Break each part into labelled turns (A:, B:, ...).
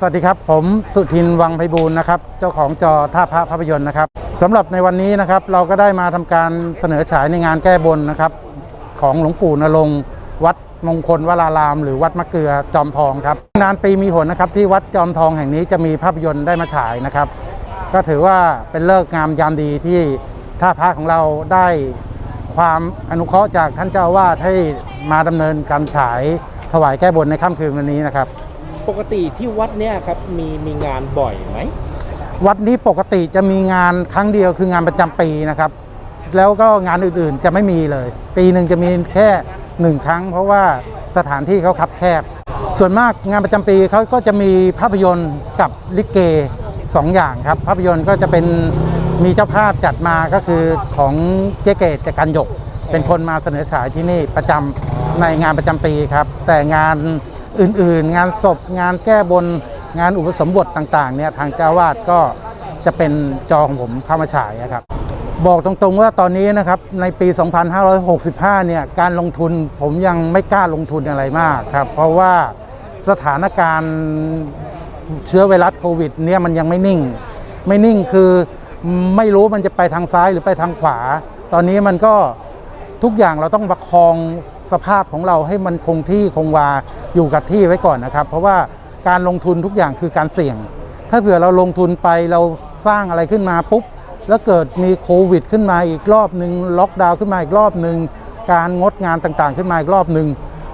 A: สวัสดีครับ ผมสุทินวังไพบูลย์นะครับ เจ้าของจอท่าพระภาพยนตร์นะครับสำหรับในวันนี้นะครับเราก็ได้มาทำการเสนอฉายในงานแก้บนนะครับ ของหลวงปู่นรงวัดมงคลวราราม หรือวัดมะเกลือจอมทองครับนานปีมีหนนะครับที่วัดจอมทองแห่งนี้จะมีภาพยนตร์ได้มาฉายนะครับ ก็ถือว่าเป็นเลิกงามยามดีที่ท่าพระของเราได้ความอนุเคราะห์จากท่านเจ้าอาวาดให้มาดำเนินการฉายถวายแก้บนในค่ำคืนวันนี้นะครับ
B: ปกติที่วัดเนี่ยครับมีมีงานบ่อยไหม
A: วัดนี้ปกติจะมีงานครั้งเดียวคืองานประจำปีนะครับ แล้วก็งานอื่นๆจะไม่มีเลย ปีหนึ่งจะมีแค่หนึ่งครั้ง เพราะว่าสถานที่เขาคับแคบ ส่วนมากงานประจำปีเขาก็จะมีภาพยนตร์กับลิเกสองอย่างครับ ภาพยนตร์ก็จะเป็นมีเจ้าภาพจัดมาก็คือของเจ๊เกตจากกันหยกเป็นคนมาเสนอฉายที่นี่ประจำในงานประจำปีครับ แต่งาน อื่นๆ งานศพงานแก้บนงานอุปสมบทต่างๆเนี่ยทางเจ้าวาดก็จะเป็นจอของผมเข้ามาฉายนะครับ บอกตรงๆว่าตอนนี้นะครับในปี 2565 เนี่ยการลงทุนผมยังไม่กล้าลงทุนอะไรมากครับ เพราะว่าสถานการณ์เชื้อไวรัสโควิดเนี่ยมันยังไม่นิ่ง ไม่นิ่งคือไม่รู้มันจะไปทางซ้ายหรือไปทางขวา ตอนนี้มันก็ ทุกอย่างเราต้องประคองสภาพของเราให้มันคงที่คงวาอยู่กับที่ไว้ก่อนนะครับ เพราะว่าการลงทุนทุกอย่างคือการเสี่ยง ถ้าเผื่อเราลงทุนไปเราสร้างอะไรขึ้นมาปุ๊บ แล้วเกิดมีโควิด ขึ้นมาอีกรอบหนึ่งล็อกดาวน์ขึ้นมาอีกรอบหนึ่งการงดงานต่างๆ ขึ้นมาอีกรอบหนึ่ง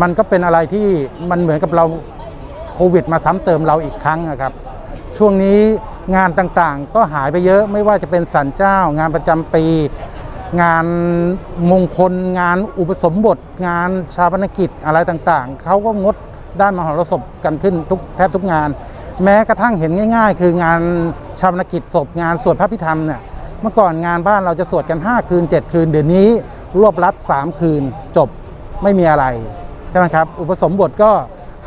A: มันก็เป็นอะไรที่มันเหมือนกับเราโควิด มาซ้ำเติมเราอีกครั้งอะครับ ช่วงนี้งานต่างๆ ก็หายไปเยอะไม่ว่าจะเป็นสันเจ้างานประจำปี งานมงคล งานอุปสมบท งานชาปนกิจอะไรต่างๆ เขาก็งดด้านมหรสพกันขึ้นทุกแทบทุกงาน แม้กระทั่งเห็นง่าย ๆ คืองานชาปนกิจศพงานสวดพระพิธรรมเนี่ยเมื่อก่อนงานบ้านเราจะสวดกัน 5 คืน 7 คืน เดี๋ยวนี้รวบรัด 3 คืนจบไม่มีอะไรใช่ไหมครับอุปสมบทก็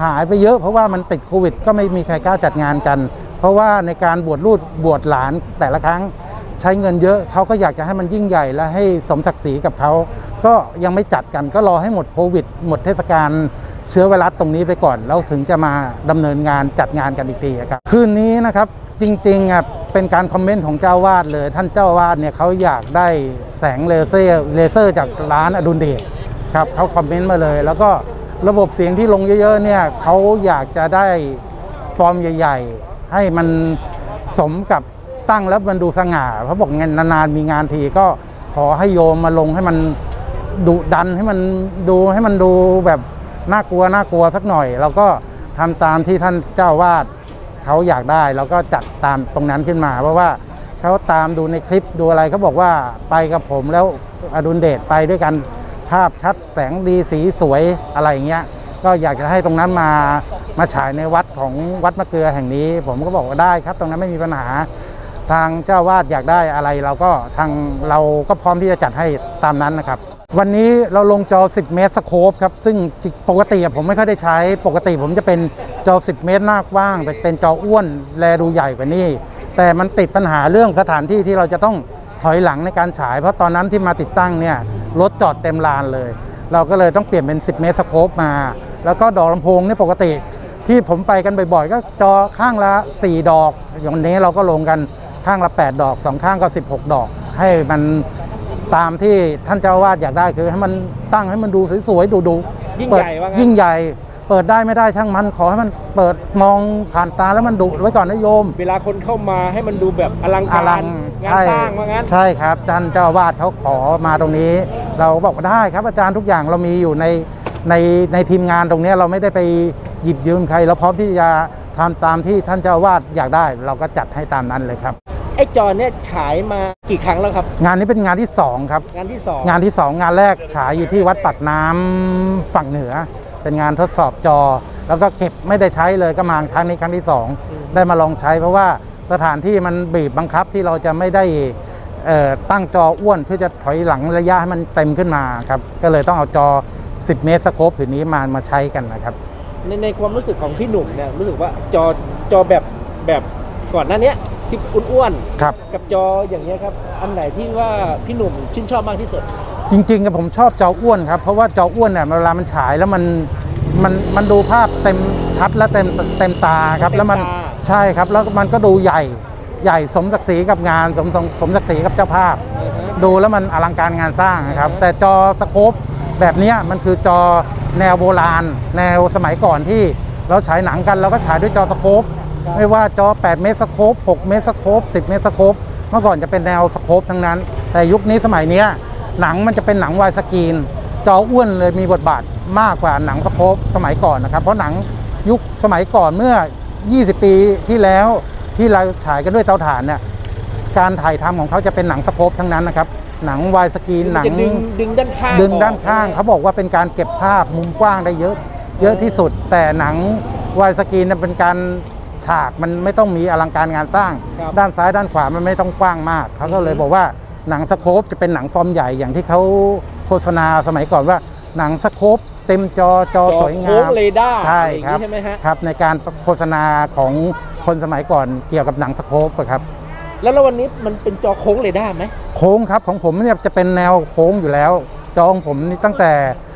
A: หายไปเยอะเพราะว่ามันติดโควิด ก็ไม่มีใครกล้าจัดงานกัน เพราะว่าในการบวชลูกบวชหลานแต่ละครั้ง ใช้เงินเยอะเขาก็อยากจะให้มันยิ่งใหญ่และให้สมศักดิ์ศรีกับเขา ก็ยังไม่จัดกันก็รอให้หมดโควิด หมดเทศกาลเชื้อไวรัสตรงนี้ไปก่อน แล้วถึงจะมาดำเนินงานจัดงานกันอีกทีอะครับคืนนี้นะครับจริงๆอะเป็นการคอมเมนต์ของเจ้าวาดเลย ท่านเจ้าวาดเนี่ยเขาอยากได้แสงเลเซอร์เลเซอร์จากร้านอดุลเดชครับเขาคอมเมนต์มาเลย แล้วก็ระบบเสียงที่ลงเยอะๆเนี่ยเขาอยากจะได้ฟอร์มใหญ่ ๆ ให้มันสมกับ ตั้งแล้วมันดูสง่าเขาบอกงานนานๆมีงานทีก็ขอให้โยมมาลงให้มันดุดันให้มันดูให้มันดูแบบน่ากลัวน่ากลัวสักหน่อย เราก็ทำตามที่ท่านเจ้าวาดเขาอยากได้เราก็จัดตามตรงนั้นขึ้นมาเพราะว่าเขาตามดูในคลิปดูอะไรเขาบอกว่าไปกับผมแล้วอดุลเดชไปด้วยกันภาพชัดแสงดีสีสวยอะไรเงี้ยก็อยากจะให้ตรงนั้นมามาฉายในวัดของวัดมะเกลือแห่งนี้ ผมก็บอกว่าได้ครับ ตรงนั้นไม่มีปัญหา ทางเจ้าวาดอยากได้อะไรเราก็ทางเราก็พร้อมที่จะจัดให้ตามนั้นนะครับ วันนี้เราลงจอ 10 เมตรสโคปครับ ซึ่งปกติผมไม่ค่อยได้ใช้ ปกติผมจะเป็นจอ 10 เมตรหน้ากว้างเป็นเป็นจออ้วนแลดูใหญ่กว่านี้ แต่มันติดปัญหาเรื่องสถานที่ที่เราจะต้องถอยหลังในการฉาย เพราะตอนนั้นที่มาติดตั้งเนี่ยรถจอดเต็มลานเลย เราก็เลยต้องเปลี่ยนเป็น 10 เมตรสโคปมา แล้วก็ดอกลำโพงเนี่ยปกติที่ผมไปกันบ่อยๆ ก็จอข้างละ 4 ดอกอย่างนี้เราก็ลงกัน ข้างละ 8 ดอก2ข้างก็ 16 ดอก ให้มันตามที่ท่านเจ้าอาวาดอยากได้คือให้มันตั้งให้มันดูสวยๆดูๆ
B: ยิ่ง
A: เปิด
B: ใหญ่ว่างั้น
A: ยิ่งใหญ่ เปิดได้ไม่ได้ช่างมันขอให้มันเปิดมองผ่านตาแล้วมันดุไว้ก่อนนะโยม
B: เวลาคนเข้ามาให้มันดูแบบอลัง
A: อ
B: การ
A: ลัง
B: งานสร้างว่างั้น
A: ใช่ครับอาจารย์เจ้าอาวาดเขาขอมาตรงนี้ เราก็บอกว่าได้ครับอาจารย์ทุกอย่างเรามีอยู่ในในในทีมงานตรงนี้เราไม่ได้ไปหยิบยืมใคร เราพร้อมที่จะทำตามที่ท่านเจ้าอาวาดอยากได้ เราก็จัดให้ตามนั้นเลยครับ
B: ไอ้จอเนี่ยฉายมากี่ครั้งแล้วครับ
A: งานนี้เป็นงานที่สองครับ
B: งานที่สอง
A: งานที่2งานแรกฉายอยู่ที่วัดปักน้ำฝั่งเหนือ เป็นงานทดสอบจอ แล้วก็เก็บไม่ได้ใช้เลยก็มาครั้งนี้ครั้งที่2ได้มาลองใช้เพราะว่าสถานที่มันบีบบังคับที่เราจะไม่ได้เอ่อตั้งจออ้วนเพื่อจะถอยหลังระยะให้มันเต็มขึ้นมาครับก็เลยต้องเอาจอ 10 เมตรสโคปผืนนี้มามาใช้กันนะครับ
B: ในในความรู้สึกของพี่หนุ่มเนี่ยรู้สึกว่าจอจอแบบแบบก่อนหน้าเนี้ย ที่อ้วน
A: ครับ
B: ๆกับจออย่างเงี้ยครับ อันไหนที่ว่าพี่หนุ่มชื่นชอบมากที่สุด
A: จริงๆกับผมชอบจออ้วนครับเพราะว่าจออ้วนเนี่ยเวลามันฉายแล้วมันมันมันดูภาพเต็มชัดและเต็มเต็มตาครับ
B: เต็ม
A: แล้วมัน
B: ตา
A: ใช่ครับ แล้วมันก็ดูใหญ่ใหญ่สมศักดิ์ศรีกับงานสมสมสมศักดิ์ศรีกับเจ้าภาพ
B: อือฮะ
A: ดูแล้วมันอลังการงานสร้างนะครับ
B: อือฮะ
A: แต่จอสโคปแบบเนี้ยมันคือจอแนวโบราณ แนวสมัยก่อนที่เราฉายหนังกันเราก็ฉายด้วยจอสโคป ไม่ว่าจอ 8 เมตรสโคป6เมตรสโคป10 เมตรสโคปเมื่อก่อนจะเป็นแนวสโคปทั้งนั้น แต่ยุคนี้สมัยเนี้ยหนังมันจะเป็นหนังวายสกรีน จออ้วนเลยมีบทบาทมากกว่าหนังสโคปสมัยก่อนนะครับ เพราะหนังยุคสมัยก่อนเมื่อ 20 ปีที่แล้วที่เราฉายกันด้วยเตาถ่านเนี่ยการถ่ายทำของเขาจะเป็นหนังสโคปทั้งนั้นนะครับหนังวายสกรีนหนัง
B: จะดึงดึงด้านข้าง
A: ดึงด้านข้าง
B: ออก
A: เขาบอกว่าเป็นการเก็บภาพมุมกว้างได้เยอะ เยอะที่สุด แต่หนังวายสกรีนเนี่ยเป็นการ ฉากมันไม่ต้องมีอลังการงานสร้าง
B: ครับ
A: ด้านซ้ายด้านขวามันไม่ต้องกว้างมากเขาก็เลยบอกว่าหนังสโคปจะเป็นหนังฟอร์มใหญ่อย่างที่เขาโฆษณาสมัยก่อนว่า หนังสโคปเต็มจอจอ
B: จอ
A: สวยงา
B: โค้ง
A: ม
B: เรดาร์
A: ใช่
B: อะไรอย่าง
A: ครับ
B: นี้ใช่ไหมฮะ
A: ครับในการโฆษณาของคนสมัยก่อนเกี่ยวกับหนังสโคปอะครับ
B: แล้วแล้ววันนี้มันเป็นจอโค้งเรดาร์ไหม
A: โค้งครับของผมเนี่ยจะเป็นแนวโค้งอยู่แล้ว จอของผมนี่ตั้งแต่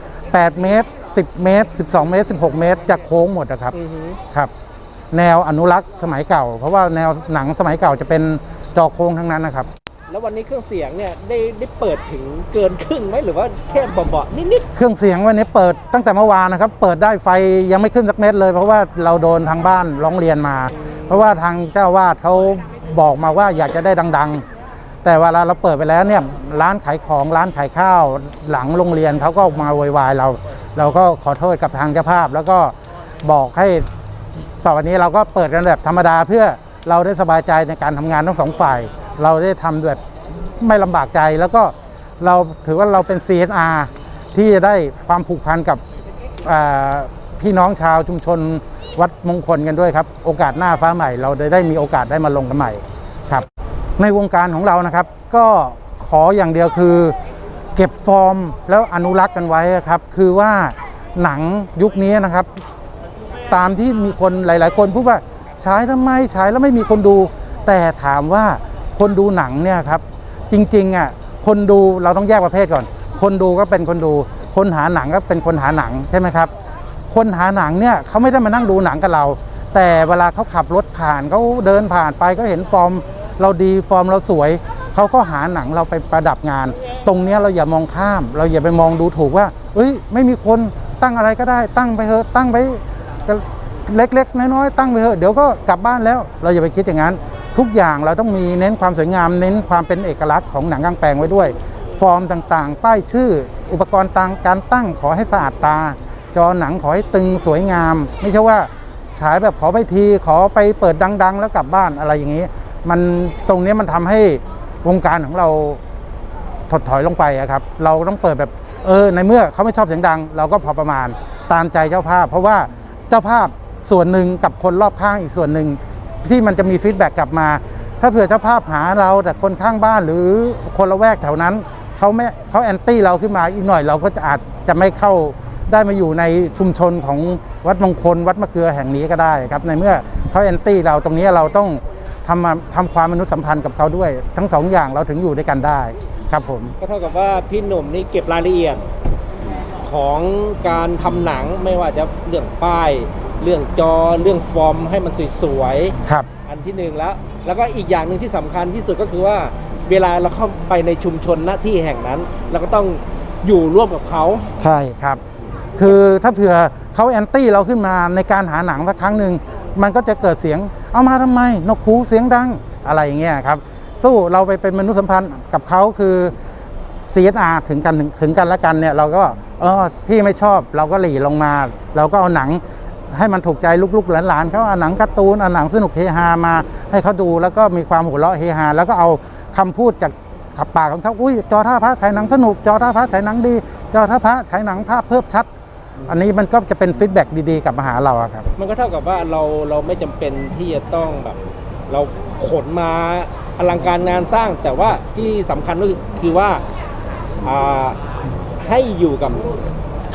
A: 8 เมตร 10 เมตร 12 เมตร 16 เมตรจะโค้งหมดนะครับ
B: อือฮึ
A: ครับ แนวอนุรักษ์สมัยเก่า เพราะว่าแนวหนังสมัยเก่าจะเป็นจอโค้งทั้งนั้นนะครับ
B: แล้ววันนี้เครื่องเสียงเนี่ยได้ได้เปิดถึงเกินครึ่งไหมหรือว่าแค่เบาๆนิด
A: เครื่องเสียงวันนี้เปิดตั้งแต่เมื่อวานนะครับ เปิดได้ไฟยังไม่ขึ้นสักเม็ดเลย เพราะว่าเราโดนทางบ้านร้องเรียนมา เพราะว่าทางเจ้าวาดเขาบอกมาว่าอยากจะได้ดัง ๆ แต่เวลาเราเปิดไปแล้วเนี่ยร้านขายของร้านขายข้าวหลังโรงเรียนเขาก็มาโวยวายเรา เราก็ขอโทษกับทางเจ้าภาพ แล้วก็บอกให้ ต่อวันนี้เราก็เปิดกันแบบธรรมดาเพื่อเราได้สบายใจในการทำงานทั้งสองฝ่าย เราได้ทำแบบไม่ลำบากใจแล้วก็เราถือว่าเราเป็น CSR ที่จะได้ความผูกพันกับพี่น้องชาวชุมชนวัดมงคลกันด้วยครับ โอกาสหน้าฟ้าใหม่ เราได้ได้มีโอกาสได้มาลงกันใหม่ครับ ในวงการของเรานะครับ ก็ขออย่างเดียวคือ เก็บฟอร์มแล้วอนุรักษ์กันไว้ครับ คือว่าหนังยุคนี้นะครับ ตามที่มีคนหลาย ๆ คนพูดว่าฉายทำไมฉายแล้วไม่มีคนดู แต่ถามว่าคนดูหนังเนี่ยครับ จริงๆอะคนดูเราต้องแยกประเภทก่อน คนดูก็เป็นคนดู คนหาหนังก็เป็นคนหาหนังใช่ไหมครับ คนหาหนังเนี่ยเขาไม่ได้มานั่งดูหนังกับเรา แต่เวลาเขาขับรถผ่านเขาเดินผ่านไปก็เห็นฟอร์มเราดีฟอร์มเราสวยเขาก็หาหนังเราไปประดับงาน ตรงนี้เราอย่ามองข้าม เราอย่าไปมองดูถูกว่า เอ้ย ไม่มีคนตั้งอะไรก็ได้ ตั้งไปเถอะตั้งไป เล็กๆ น้อยๆตั้งไปเถอะเดี๋ยวก็กลับบ้านแล้ว เราอย่าไปคิดอย่างนั้น ทุกอย่างเราต้องมีเน้นความสวยงาม เน้นความเป็นเอกลักษณ์ของหนังกลางแปลงไว้ด้วย ฟอร์มต่างๆ ป้ายชื่อ อุปกรณ์ต่างการตั้งขอให้สะอาดตา จอหนังขอให้ตึงสวยงาม ไม่ใช่ว่าฉายแบบขอไปทีขอไปเปิดดัง ๆ แล้วกลับบ้านอะไรอย่างนี้ มันตรงนี้มันทำให้วงการของเราถดถอยลงไปครับ เราต้องเปิดแบบเออในเมื่อเขาไม่ชอบเสียงดัง เราก็พอประมาณตามใจเจ้าภาพ เพราะว่า จ้าภาพส่วนหนึ่งกับคนรอบข้างอีกส่วนหนึ่งที่มันจะมีฟีดแบ็กกลับมา ถ้าเผื่อเจ้าภาพหาเราแต่คนข้างบ้านหรือคนละแวกแถวนั้นเขาไม่เขาแอนตี้เราขึ้นมาอีกหน่อยเราก็จะอาจจะไม่เข้าได้มาอยู่ในชุมชนของวัดมงคล วัดมะเกลือแห่งนี้ก็ได้ครับ ในเมื่อเขาแอนตี้เราตรงนี้เราต้องทำมาทำความมนุษยสัมพันธ์กับเขาด้วย ทั้งสองอย่างเราถึงอยู่ด้วยกันได้ครับผม
B: ก็เท่ากับว่าพี่หนุ่มนี่เก็บรายละเอียด ของการทำหนังไม่ว่าจะเรื่องป้าย เรื่องจอเรื่องฟอร์มให้มันสวย
A: ครับ
B: ๆอันที่หนึ่งแล้ว แล้วก็อีกอย่างหนึ่งที่สำคัญที่สุดก็คือว่าเวลาเราเข้าไปในชุมชนหน้าที่แห่งนั้น เราก็ต้องอยู่ร่วมกับเขา
A: ใช่ครับ คือถ้าเผื่อเขาแอนตี้เราขึ้นมาในการหาหนังสักครั้งหนึ่งมันก็จะเกิดเสียงเอามาทำไมนกคูเสียงดังอะไรอย่างเงี้ยครับ สู้เราไปเป็นมนุษยสัมพันธ์กับเขาคือ CSR ถึงกันถึงถึงกันและกันเนี่ยเราก็ เออพี่ไม่ชอบเราก็หลีลงมา เราก็เอาหนังให้มันถูกใจลูกๆหลานๆเขาเอาหนังการ์ตูนเอาหนังสนุกเฮฮามา ให้เขาดูแล้วก็มีความหัวเราะเฮฮาแล้วก็เอาคำพูดจากขับปากของเขาอุ้ยจอท่าพระฉายหนังสนุก จอท่าพระฉายหนังดี จอท่าพระฉายหนังภาพเพิ่มชัด อันนี้มันก็จะเป็นฟีดแบ็กดีๆกลับมาหาเราครับ
B: มันก็เท่ากับว่าเราเราไม่จำเป็นที่จะต้องแบบเราขนมาอลังการงานสร้างแต่ว่าที่สำคัญก็คือว่าอ่า ให้อยู่กับ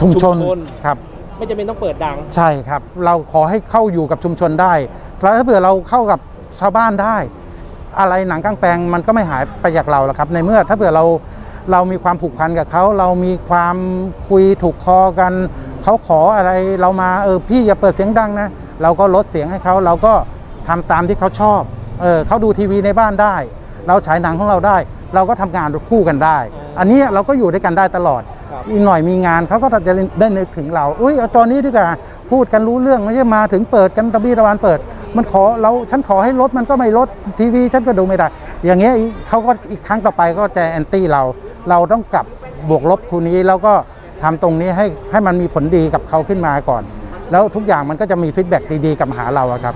A: ชุมชน
B: ชุมชน
A: ครับ
B: ไม่จำเป็นต้องเปิดดัง
A: ใช่ครับ เราขอให้เข้าอยู่กับชุมชนได้ แล้วถ้าเผื่อเราเข้ากับชาวบ้านได้ อะไรหนังกลางแปลงมันก็ไม่หายไปจากเราหรอกครับ ในเมื่อถ้าเผื่อเราเรามีความผูกพันกับเขา เรามีความคุยถูกคอกัน เขาขออะไรเรามาเออพี่อย่าเปิดเสียงดังนะ เราก็ลดเสียงให้เขาเราก็ทำตามที่เขาชอบ เออเขาดูทีวีในบ้านได้ เราฉายหนังของเราได้ เราก็ทำงานคู่กันได้ อันนี้เราก็อยู่ด้วยกันได้ตลอด
B: ครับ
A: อีกหน่อยมีงานเขาก็จะได้นึกถึงเรา อุ้ยเอาตอนนี้ดีกว่าพูดกันรู้เรื่องไม่ใช่มาถึงเปิดกันตะบี้ตะวันเปิด มันขอเราฉันขอให้ลดมันก็ไม่ลดทีวีฉันก็ดูไม่ได้ อย่างเงี้ยเขาก็อีกครั้งต่อไปก็จะแอนตี้เรา เราต้องกลับบวกลบคูนี้แล้วก็ทำตรงนี้ให้ให้มันมีผลดีกับเขาขึ้นมาก่อน แล้วทุกอย่างมันก็จะมีฟีดแบ็กดีๆกลับมาหาเราอะครับ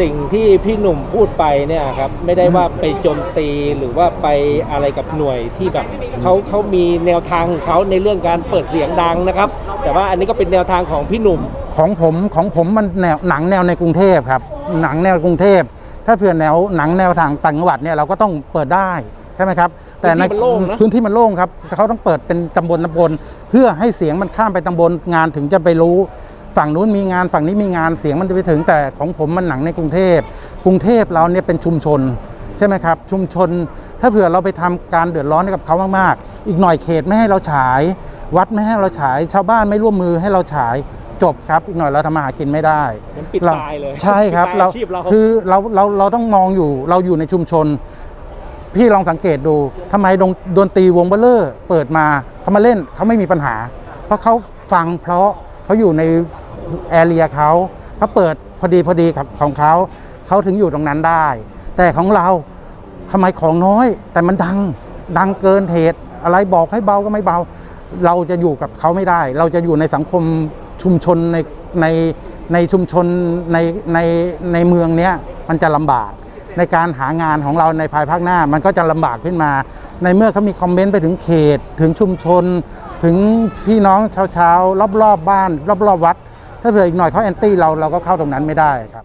B: สิ่งที่พี่หนุ่มพูดไปเนี่ยครับไม่ได้ว่าไปโจมตีหรือว่าไปอะไรกับหน่วยที่แบบเขาเขามีแนวทางของเขาในเรื่องการเปิดเสียงดังนะครับ แต่ว่าอันนี้ก็เป็นแนวทางของพี่หนุ่ม
A: ของผมของผมมันแนวหนังแนวในกรุงเทพครับ หนังแนวกรุงเทพ ถ้าเผื่อแนวหนังแนวทางต่างจังหวัดเนี่ยเราก็ต้องเปิดได้ใช่ไหมครับ
B: พื้นที่มันโล่งนะ
A: พื้นที่มันโล่งครับเขาต้องเปิดเป็นตำบลตำบลเพื่อให้เสียงมันข้ามไปตำบลงานถึงจะไปรู้ ฝั่งนู้นมีงานฝั่งนี้มีงานเสียงมันจะไปถึงแต่ของผมมันหนังในกรุงเทพกรุงเทพเราเนี่ยเป็นชุมชนใช่ไหมครับ ชุมชน ถ้าเผื่อเราไปทำการเดือดร้อนให้กับเขามากๆ อีกหน่อยเขตไม่ให้เราฉาย วัดไม่ให้เราฉาย ชาวบ้านไม่ร่วมมือให้เราฉายจบครับ อีกหน่อยเราทำมาหากินไม่ได้
B: มันปิด
A: เรา
B: ตายเลย
A: ใช่ครับ
B: ปิดตาย
A: เรา
B: อาชีพเรา
A: คือเราเราเราต้องมองอยู่เราอยู่ในชุมชน พี่ลองสังเกตดูทำไมดนดนตรีวงเบลเลอร์ เปิดมาเขามาเล่นเขาไม่มีปัญหา เพราะเขาฟังเพราะ เขาอยู่ในแอเรียเขาเขาเปิดพอดีพอดีกับของเขาเขาถึงอยู่ตรงนั้นได้ แต่ของเราทำไมของน้อย แต่มันดังดังเกินเหตุอะไรบอกให้เบาก็ไม่เบา เราจะอยู่กับเขาไม่ได้ เราจะอยู่ในสังคมชุมชนในในในชุมชนในในในเมืองเนี้ยมันจะลำบากในการหางานของเราในภายภาคหน้ามันก็จะลำบากขึ้นมา ในเมื่อเขามีคอมเมนต์ไปถึงเขตถึงชุมชน ถึงพี่น้องชาวๆรอบๆบบ้าน รอบๆวัด ถ้าเผื่ออีกหน่อยเขาแอนตี้เราเราก็เข้าตรงนั้นไม่ได้ครับ